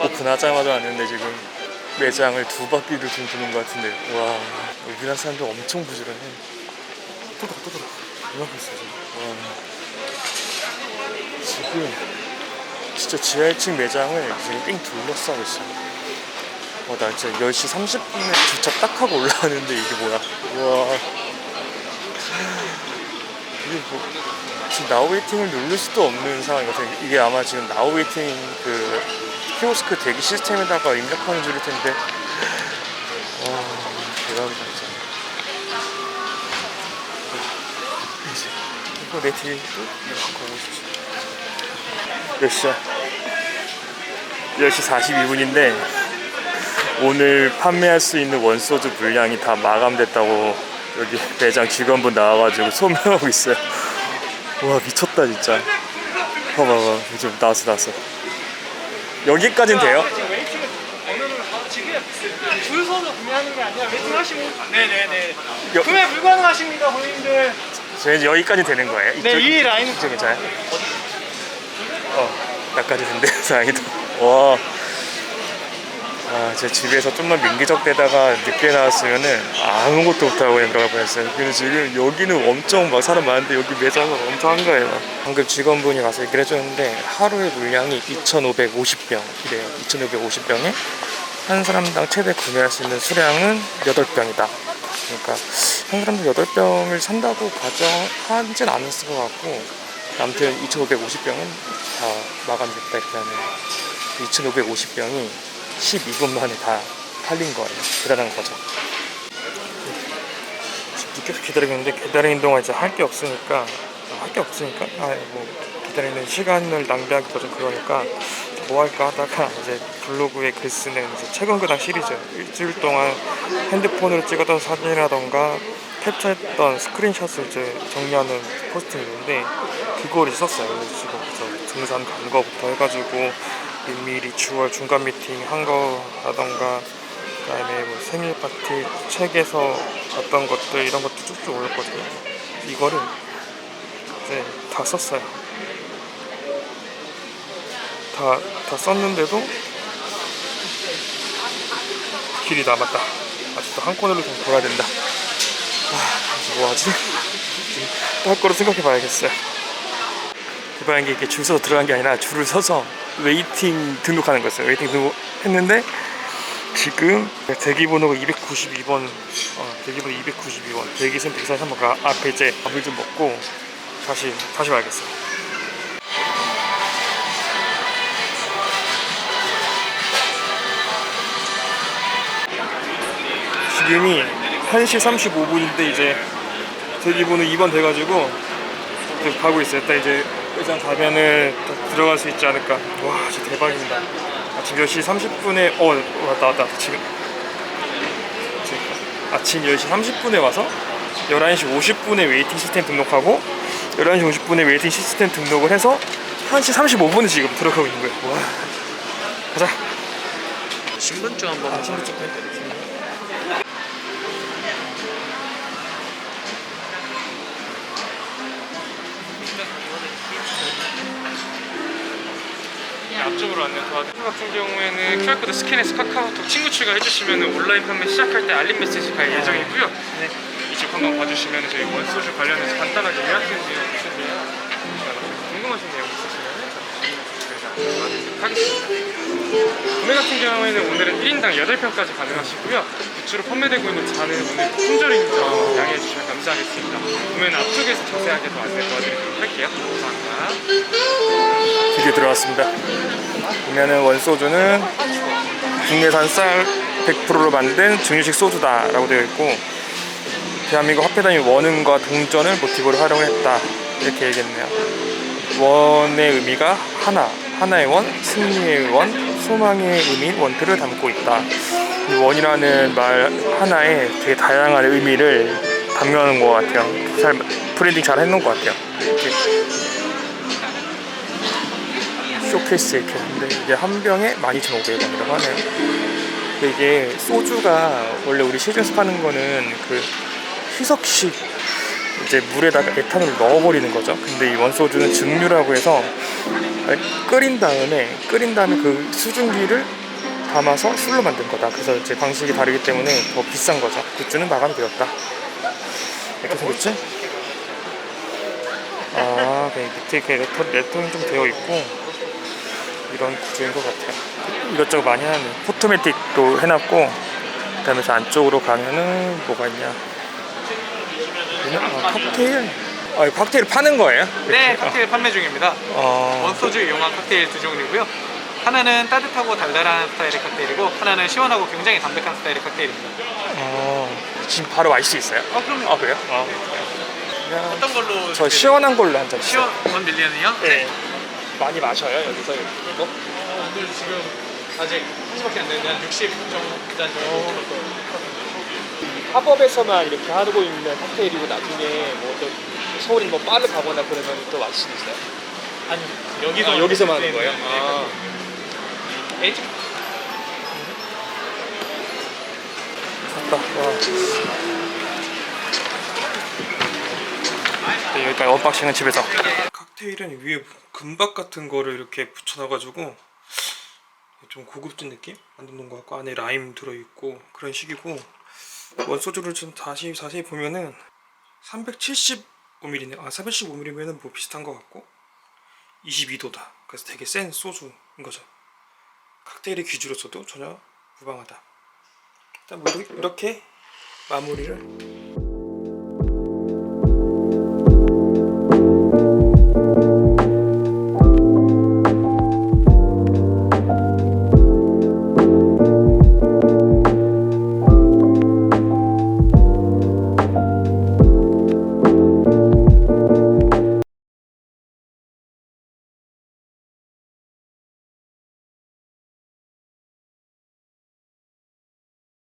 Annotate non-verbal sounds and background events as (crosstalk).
오픈하자마자 왔는데 지금 매장을 두 바퀴를 좀 도는 것 같은데. 와 우리나라 사람들 엄청 부지런해. 또 들어 또 들어 이만큼 있어 지금 와. 지금 진짜 지하 1층 매장을 지금 삥 둘러싸고 있어 와 나 진짜 10시 30분에 주차 딱 하고 올라왔는데 이게 뭐야? 와. 이게 뭐 지금 나우 웨이팅을 누를 수도 없는 같아요 이게 아마 지금 나우 웨이팅 그 키오스크 대기 시스템에다가 입력하는 줄일 텐데. 와 대박이다 진짜. 이거 내 뒤에 또 갖고 오고 싶지 몇 시야? 10시 42분인데 오늘 판매할 수 있는 원소주 물량이 다 마감됐다고 여기 매장 직원분 나와가지고 소명하고 있어요. 와 미쳤다 진짜. 봐봐 봐봐. 지금 나왔어 나왔어. 여기까진 돼요? 줄 서서 구매하는 게 아니라 웨이팅 하시면 네네네. 여- 구매 불가능하십니다 고객님들. 저희 여기까지 되는 거예요? 네 이쪽- 이 라인. 이쪽 괜찮아요? 어 나까지 된대 (laughs) 다행이다. 와 아, 제 집에서 좀만 민기적대다가 늦게 나왔으면은 아무것도 못하고 그냥 들어가 뻔했어요. 근데 지금 여기는 엄청 막 사람 많은데 여기 매장은 엄청 한가해요. 방금 직원분이 가서 얘기를 해줬는데 하루의 물량이 2,550병이래요. 2,550병에 한 사람당 최대 구매할 수 있는 수량은 8병이다. 그러니까 한 사람당 8병을 산다고 가정하진 않았을 것 같고 아무튼 2,550병은 다 마감됐다 이렇게 하네요. 2,550병이 12분 만에 다 팔린 거예요. 대단한 거죠. 지금 계속 기다리고 있는데 기다리는 동안 이제 할 게 없으니까 할 게 없으니까 아 뭐 기다리는 시간을 낭비하기도 좀 그러니까 뭐 할까 하다가 이제 블로그에 글 쓰는 이제 최근 근황 시리즈 일주일 동안 핸드폰으로 찍었던 사진이라던가 캡처했던 스크린샷을 이제 정리하는 포스팅이 있는데 그거를 썼어요. 지금 그래서 등산 간 거부터 해가지고 미미 리추얼 중간 미팅 한 거라던가 그다음에 뭐 생일 파티 책에서 봤던 것들 이런 것도 쭉쭉 올렸거든요. 이거를 이제 다 썼어요. 다, 다 썼는데도 길이 남았다. 아직도 한 코너를 좀 돌아야 된다. 아, 이제 뭐 하지? 할 거로 생각해 봐야겠어요. 대박인 게 이렇게 줄 서서 들어간 게 아니라 줄을 서서 웨이팅 등록하는 거였어요. 웨이팅 등록 했는데 지금 대기 번호가 292번, 어, 대기 번호 292번, 대기선 143번 앞에 이제 밥을 좀 먹고 다시 다시 와야겠어요. 지금이 1시 35분인데 이제 대기번호 2번 돼가지고 이제 가고 있어요. 딱 이제 의장 가면은 딱 들어갈 수 있지 않을까. 와, 진짜 대박입니다. 아침 10시 30분에 어 왔다 왔다 지금 아침 10시 30분에 와서 11시 50분에 웨이팅 시스템 등록하고 11시 50분에 웨이팅 시스템 등록을 해서 1시 35분에 지금 들어가고 있는 거예요. 와, 가자. 신분증 한번 아, 찍 안내 도와드릴게요 같은 경우에는 QR코드 스캔해서 카카오톡 친구 추가해주시면 온라인 판매 시작할 때 알림 메시지 갈 예정이고요. 이쪽 한번 봐주시면 저희 원소주 관련해서 간단하게 요약된 내용 있으세요? 궁금하신 내용 있으시면 도와드리도록 하겠습니다. 구매 같은 경우에는 오늘은 1인당 8병까지 가능하시고요. 굿즈로 판매되고 있는 잔은 오늘 품절인 점 양해해 주시면 감사하겠습니다. 구매는 앞쪽에서 자세하게 더 안내 도와드리도록 할게요. 감사합니다. 드디어 들어왔습니다. 보면은 원소주는 국내산 쌀 100%로 만든 증류식 소주다 라고 되어 있고 대한민국 화폐단위 원은과 동전을 모티브로 활용했다. 이렇게 얘기했네요. 원의 의미가 하나, 하나의 원, 승리의 원, 소망의 의미인 원투를 담고 있다. 이 원이라는 말 하나에 되게 다양한 의미를 담겨놓은 것 같아요. 잘 프린팅 잘 해놓은 것 같아요. 이렇게 쇼케이스 이렇게 했는데 이게 한 병에 12,500원이라고 하네요. 근데 이게 소주가 원래 우리 시중에서 파는 거는 그 희석식 이제 물에다가 에탄올을 넣어버리는 거죠. 근데 이 원소주는 증류라고 해서 끓인 다음에 끓인 다음에 그 수증기를 담아서 술로 만든 거다. 그래서 이제 방식이 다르기 때문에 더 비싼 거죠. 굿즈는 마감이 되었다. 이렇게 생겼지? 아, 네, 밑에 이렇게 레터, 레터는 좀 되어 있고 이런 구조인 것 같아요. 이것저것 많이 하네. 포토매틱도 해놨고 그다음에 저 안쪽으로 가면은 뭐가 있냐? 아, 칵테일. 아, 이거 칵테일 파는 거예요? 네, 칵테일 판매 중입니다. 어, 원소주 이용한 칵테일 두 종류고요. 하나는 따뜻하고 달달한 스타일의 칵테일이고 하나는 시원하고 굉장히 담백한 스타일의 칵테일입니다. 어, 지금 바로 마실 수 있어요? 아 그럼요. 아 그래요? 아, 그냥 어떤 걸로? 저 시원한 걸로 한 잔. 시원 원 밀리언이요? 네. 많이 마셔요 여기서 이거? 어, 오늘 지금 아직 30밖에 안 되는데 한60 정도 잔 정도. 팝업에서만 이렇게 하고 있는 칵테일이고 나중에 뭐또 서울에 뭐 바를 가거나 그러면 또수 있어요? 아니 여기서 아, 여기서만 하는 네, 거예요? 네, 아. 네. 에이지 맞다. 와. 네, 여기까지 언박싱은 집에서. 칵테일은 위에 금박 같은 거를 이렇게 붙여놔가지고 좀 고급진 느낌 만든 것 같고 안에 라임 들어있고 그런 식이고 원소주를 좀 다시 자세히 보면은 375ml네. 아 375ml면은 뭐 비슷한 것 같고 22도다. 그래서 되게 센 소주인 거죠. 칵테일의 기주로서도 전혀 무방하다. 일단 뭐 이렇게 마무리를